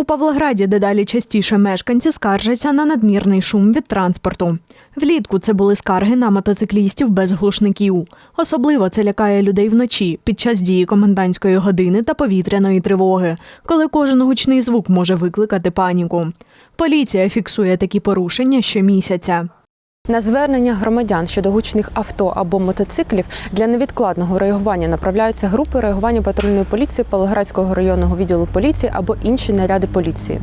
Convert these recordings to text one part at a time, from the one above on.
У Павлограді дедалі частіше мешканці скаржаться на надмірний шум від транспорту. Влітку це були скарги на мотоциклістів без глушників. Особливо це лякає людей вночі під час дії комендантської години та повітряної тривоги, коли кожен гучний звук може викликати паніку. Поліція фіксує такі порушення щомісяця. На звернення громадян щодо гучних авто або мотоциклів для невідкладного реагування направляються групи реагування патрульної поліції Павлоградського районного відділу поліції або інші наряди поліції.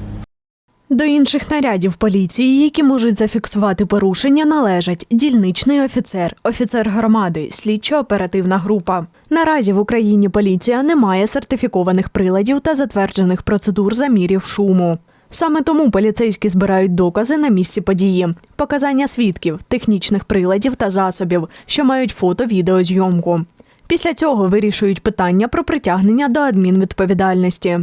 До інших нарядів поліції, які можуть зафіксувати порушення, належать дільничний офіцер, офіцер громади, слідчо-оперативна група. Наразі в Україні поліція не має сертифікованих приладів та затверджених процедур замірів шуму. Саме тому поліцейські збирають докази на місці події, показання свідків, технічних приладів та засобів, що мають фото-відеозйомку. Після цього вирішують питання про притягнення до адмінвідповідальності.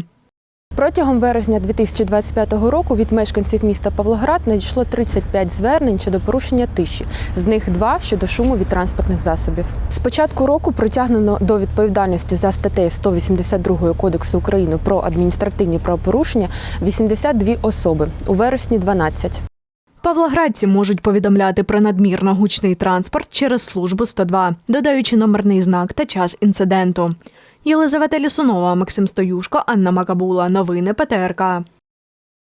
Протягом вересня 2025 року від мешканців міста Павлоград надійшло 35 звернень щодо порушення тиші, з них два щодо шуму від транспортних засобів. З початку року притягнено до відповідальності за статтею 182 Кодексу України про адміністративні правопорушення 82 особи, у вересні 12. Павлоградці можуть повідомляти про надмірно гучний транспорт через службу 102, додаючи номерний знак та час інциденту. Єлизавета Лісунова, Максим Стоюшко, Анна Макабула. Новини ПТРК.